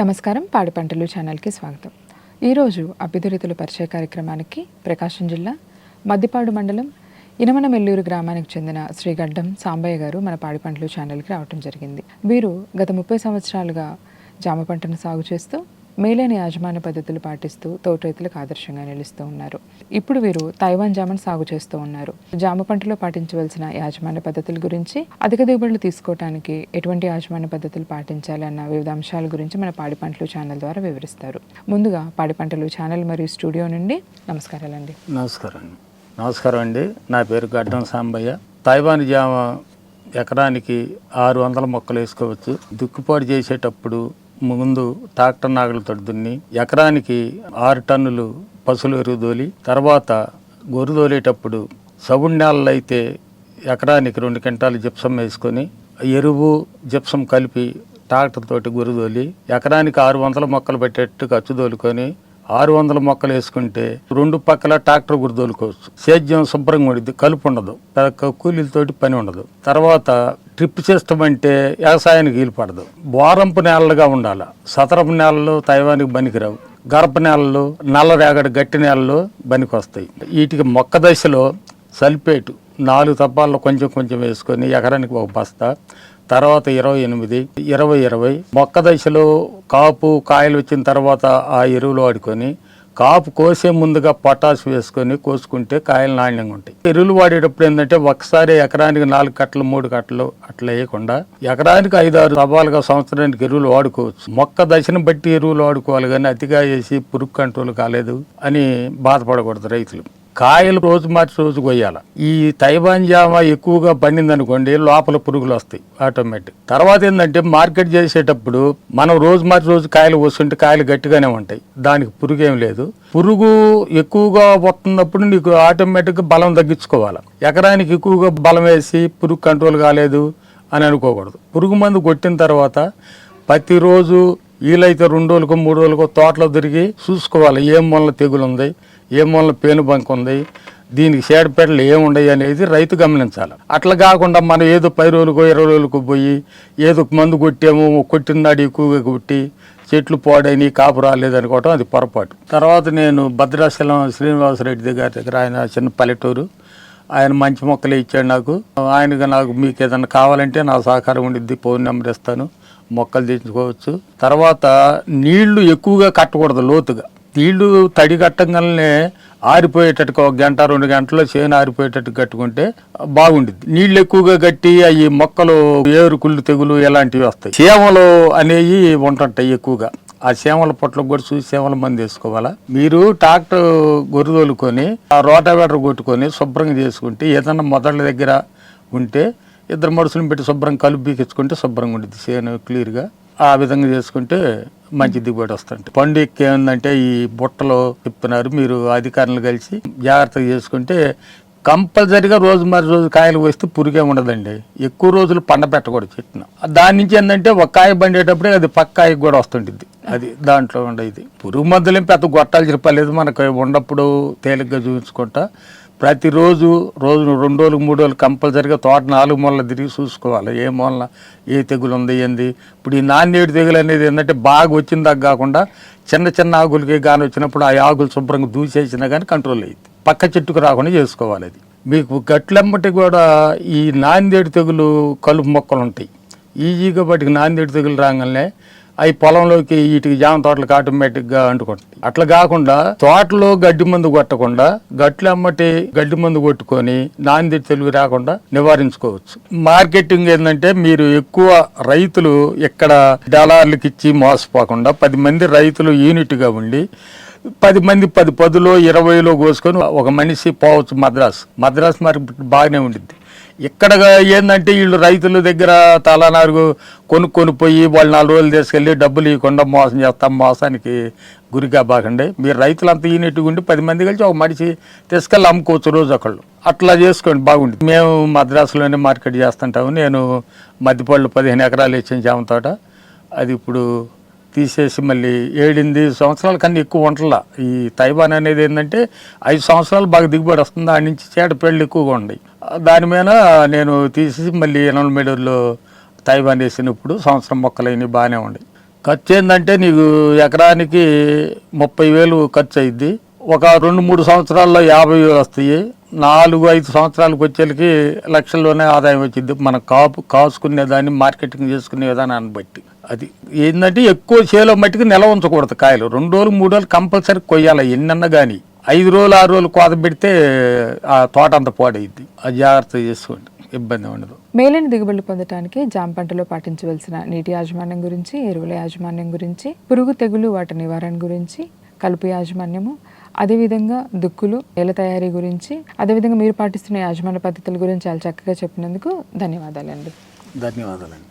నమస్కారం. పాడి పంటలు ఛానల్కి స్వాగతం. ఈరోజు అభ్యుదరితుల పరిచయ కార్యక్రమానికి ప్రకాశం జిల్లా మద్దిపాడు మండలం ఇనమనమెల్లూరు గ్రామానికి చెందిన శ్రీ గడ్డం సాంబయ్య గారు మన పాడి పంటలు ఛానల్కి రావటం జరిగింది. వీరు గత ముప్పై సంవత్సరాలుగా జామ పంటను సాగు చేస్తూ మేలైన యాజమాన్య పద్ధతులు పాటిస్తూ తోట రైతులకు ఆదర్శంగా నిలుస్తూ ఉన్నారు. ఇప్పుడు వీరు తైవాన్ జామను సాగు చేస్తూ ఉన్నారు. జామ పంటలో పాటించవలసిన యాజమాన్య పద్ధతుల గురించి అధిక దిగుబడులు తీసుకోవడానికి ఎటువంటి యాజమాన్య పద్ధతులు పాటించాలి అన్న వివిధ అంశాల గురించి మన పాడి పంటలు ఛానల్ ద్వారా వివరిస్తారు. ముందుగా పాడి పంటలు ఛానల్ మరియు స్టూడియో నుండి నమస్కారాలండి. నమస్కారం నమస్కారం అండి. నా పేరు గడ్డం సాంబయ్య. తైవాన్ జామ ఎకరానికి ఆరు వందల మొక్కలు వేసుకోవచ్చు. దుక్కుపాటు చేసేటప్పుడు ముందు ట్రాక్టర్ నాగలతో దున్ని ఎకరానికి ఆరు టన్నులు పసులు ఎరువు తర్వాత గొర్రు దోలేటప్పుడు సవుడు నేలలు అయితే ఎకరానికి రెండు క్వింటాలు జిప్సం వేసుకొని ఎరువు జిప్సం కలిపి ట్రాక్టర్ తోటి గురుదోలి ఎకరానికి ఆరు వందల మొక్కలు పెట్టేట్టు ఖర్చు దోలుకొని ఆరు వందల మొక్కలు వేసుకుంటే రెండు పక్కల ట్రాక్టర్ గురిదోలుకోవచ్చు సేద్యం శుభ్రంగా ఉండిద్ది కలుపు ఉండదు. కూలీలతోటి పని ఉండదు. తర్వాత డ్రిప్ సిస్టమ్ అంటే వ్యవసాయానికి వీలు పడదు బోరంపు నేలలుగా ఉండాలి. సతరపు నేలలు తైవానికి బనికిరావు గరప నేలలు నల్ల రేగడి గట్టి నేలలు పనికి వస్తాయి వీటికి మొక్క దశలో సల్ఫేటు నాలుగు తప్పాల్లో కొంచెం కొంచెం వేసుకొని ఎకరానికి ఒక బస్తా తర్వాత ఇరవై ఎనిమిది ఇరవై ఇరవై మొక్క దశలో కాపు కాయలు వచ్చిన తర్వాత ఆ ఎరువులు వాడుకొని కాపు కోసే ముందుగా పొటాష్ వేసుకొని కోసుకుంటే కాయలు నాణ్యంగా ఉంటాయి. ఎరువులు వాడేటప్పుడు ఏంటంటే ఒకసారి ఎకరానికి నాలుగు కట్టలు మూడు కట్టలు అట్లా వేయకుండా ఎకరానికి ఐదు ఆరు సవాలుగా సంవత్సరానికి ఎరువులు వాడుకోవచ్చు. మొక్క దశను బట్టి ఎరువులు వాడుకోవాలి కానీ అతిగా వేసి పురుగు కంట్రోల్ కాలేదు అని బాధపడకూడదు రైతులు. కాయలు రోజు మార్చి రోజు కొయ్యాలి. ఈ తైవాన్ జామ ఎక్కువగా పండిందనుకోండి లోపల పురుగులు వస్తాయి ఆటోమేటిక్ తర్వాత ఏంటంటే మార్కెట్ చేసేటప్పుడు మనం రోజు మార్చి రోజు కాయలు వస్తుంటే కాయలు గట్టిగానే ఉంటాయి దానికి పురుగు ఏం లేదు. పురుగు ఎక్కువగా వస్తున్నప్పుడు నీకు ఆటోమేటిక్గా బలం తగ్గించుకోవాలి. ఎకరానికి ఎక్కువగా బలం వేసి పురుగు కంట్రోల్ కాలేదు అని అనుకోకూడదు. పురుగు మందు కొట్టిన తర్వాత ప్రతిరోజు వీలైతే రెండు రోజులకు మూడు రోజులకు తోటలో తిరిగి చూసుకోవాలి. ఏం మూలన తెగులు ఉంది? ఏ మూలన పేను బంక్ ఉంది? దీనికి సేడపెట్టలు ఏముండయి అనేది రైతు గమనించాలి. అట్లా కాకుండా మనం ఏదో పది రోజులకు ఇరవై రోజులకు పోయి ఏదో మందు కొట్టాము కొట్టిన నాడు ఎక్కువగా కొట్టి చెట్లు పాడైన కాపు రాలేదనుకోవటం అది పొరపాటు. తర్వాత నేను భద్రాచలం శ్రీనివాసరెడ్డి దగ్గర దగ్గర ఆయన చిన్న పల్లెటూరు. ఆయన మంచి మొక్కలు ఇచ్చాడు నాకు. ఆయనగా నాకు మీకు ఏదైనా కావాలంటే నా సహకారం ఉండిద్ది ఫోన్ నెంబర్ ఇస్తాను. మొక్కలు తెచ్చుకోవచ్చు. తర్వాత నీళ్ళు ఎక్కువగా కట్టకూడదు లోతుగా. నీళ్ళు తడి కట్టంగానే ఆరిపోయేటట్టుగా ఒక గంట రెండు గంటల్లో చేను ఆరిపోయేటట్టు కట్టుకుంటే బాగుండేది నీళ్ళు ఎక్కువగా కట్టి అవి మొక్కలు ఏరుకుళ్ళు తెగులు ఇలాంటివి వస్తాయి. చీమలు అనేవి ఉంటుంటాయి ఎక్కువగా. ఆ చీమల పొట్లకు కూడా చూసి చీమల మంది వేసుకోవాలా? మీరు ట్రాక్టర్ గొర్రెదోలుకొని ఆ రోటావేటర్ కొట్టుకొని శుభ్రంగా చేసుకుంటే ఏదన్నా మొదళ్ళ దగ్గర ఉంటే ఇద్దరు మనుషులను పెట్టి శుభ్రం కలుపు బీకించుకుంటే శుభ్రంగా ఉంటుంది సేను క్లియర్గా ఆ విధంగా చేసుకుంటే మంచి దిగుబడి వస్తుంది పండు ఎక్కి ఏంటంటే ఈ బుట్టలో చెప్తున్నారు మీరు అధికారులు కలిసి జాగ్రత్తగా చేసుకుంటే కంపల్సరిగా రోజు మరి రోజు కాయలు వేస్తే పురుగే ఉండదండి. ఎక్కువ రోజులు పండ పెట్టకూడదు చెట్టున. దాని నుంచి ఏంటంటే ఒక కాయ పండేటప్పుడే అది పక్క కాయకు కూడా వస్తుంటుంది అది దాంట్లో ఉండేది. పురుగు మందులేం పెద్ద గొట్టాలు చెప్పలేదు మనకు. ఉన్నప్పుడు తేలిగ్గా చూపించుకుంటా. ప్రతిరోజు రోజు రెండు రోజులు మూడు రోజులు కంపల్సరిగా తోట నాలుగు మూలలు తిరిగి చూసుకోవాలి. ఏ మూలన ఏ తెగులు ఉంది ఏంది? ఇప్పుడు ఈ నాణ్యేటి తెగులు అనేది ఏంటంటే బాగా వచ్చిన వచ్చిందాక కాకుండా చిన్న చిన్న ఆకులకి కానీ వచ్చినప్పుడు ఆ ఆకులు శుభ్రంగా దూసేసినా కానీ కంట్రోల్ అయ్యింది పక్క చెట్టుకు రాకుండా చేసుకోవాలి అది. మీకు గట్లెమ్మటి కూడా ఈ నాందేడు తెగులు కలుపు మొక్కలు ఉంటాయి. ఈజీగా వాటికి నాందేడు తెగులు రాగానే అవి పొలంలోకి వీటికి జామ తోటలకు ఆటోమేటిక్గా అంటుకుంటాయి అట్లా కాకుండా తోటలో గడ్డి మందు కొట్టకుండా గట్లు అమ్మటి గడ్డి మందు కొట్టుకొని నాంది తెలివి రాకుండా నివారించుకోవచ్చు. మార్కెటింగ్ ఏంటంటే మీరు ఎక్కువ రైతులు ఇక్కడ డాలర్లకు ఇచ్చి మోసపోకుండా పది మంది రైతులు యూనిట్గా ఉండి పది మంది పది పదిలో ఇరవైలో కోసుకొని ఒక మనిషి పోవచ్చు మద్రాసు. మద్రాసు మార్కెట్ బాగానే ఉండిద్ది. ఇక్కడ ఏంటంటే వీళ్ళు రైతుల దగ్గర తలనారు కొనుక్కొని పోయి వాళ్ళు నాలుగు రోజులు తీసుకెళ్ళి డబ్బులు ఇవ్వకుండా మోసం చేస్తాం మోసానికి గురిగా బాగండి మీరు రైతులంతా ఈనెట్టుగా ఉండి పది మంది కలిసి ఒక మనిషి తీసుకెళ్ళి అమ్ముకోవచ్చు రోజు ఒకళ్ళు అట్లా చేసుకోండి బాగుంటుంది. మేము మద్రాసులోనే మార్కెట్ చేస్తుంటాము. నేను మద్దిపళ్ళు పదిహేను ఎకరాలు ఇచ్చిన జామ తోట అది ఇప్పుడు తీసేసి మళ్ళీ ఏడెనిమిది సంవత్సరాల కన్నా ఎక్కువ ఉంటలా. ఈ తైవాన్ అనేది ఏంటంటే ఐదు సంవత్సరాలు బాగా దిగుబడి వస్తుంది. దాని నుంచి చేటపేళ్ళు ఎక్కువగా ఉన్నాయి దాని మీద నేను తీసేసి మళ్ళీ ఎనభై మీటర్లు తైవాన్ వేసినప్పుడు సంవత్సరం మొక్కలు అయినవి బాగానే ఉన్నాయి. ఖర్చు ఏంటంటే నీకు ఎకరానికి ముప్పై వేలు ఖర్చు అయింది ఒక రెండు మూడు సంవత్సరాల్లో యాభై వేలు వస్తాయి. నాలుగు ఐదు సంవత్సరాలకు వచ్చేకి లక్షల్లోనే ఆదాయం వచ్చింది. మనం కాపు కాసుకునే దాన్ని మార్కెటింగ్ చేసుకునే విధానాన్ని బట్టి. అది ఏంటంటే ఎక్కువ చేలో మట్టికి నిలవ ఉంచకూడదు కాయలు. రెండు రోజులు మూడు రోజులు కంపల్సరీ కొయ్యాలి. ఎన్నన్నా కానీ ఐదు రోజులు ఆరు రోజులు కోత పెడితే ఆ తోట అంత పాడైద్ది. అది జాగ్రత్త చేసుకోండి. ఇబ్బంది ఉండదు. మేలైన దిగుబడులు పొందడానికి జామ పంటలో పాటించవలసిన నీటి యాజమాన్యం గురించి ఎరువుల యాజమాన్యం గురించి పురుగు తెగులు వాటి నివారణ గురించి కలుపు యాజమాన్యము అదేవిధంగా దుక్కులు నేల తయారీ గురించి అదేవిధంగా మీరు పాటిస్తున్న యాజమాన్య పద్ధతుల గురించి చాలా చక్కగా చెప్పినందుకు ధన్యవాదాలండి. ధన్యవాదాలండి.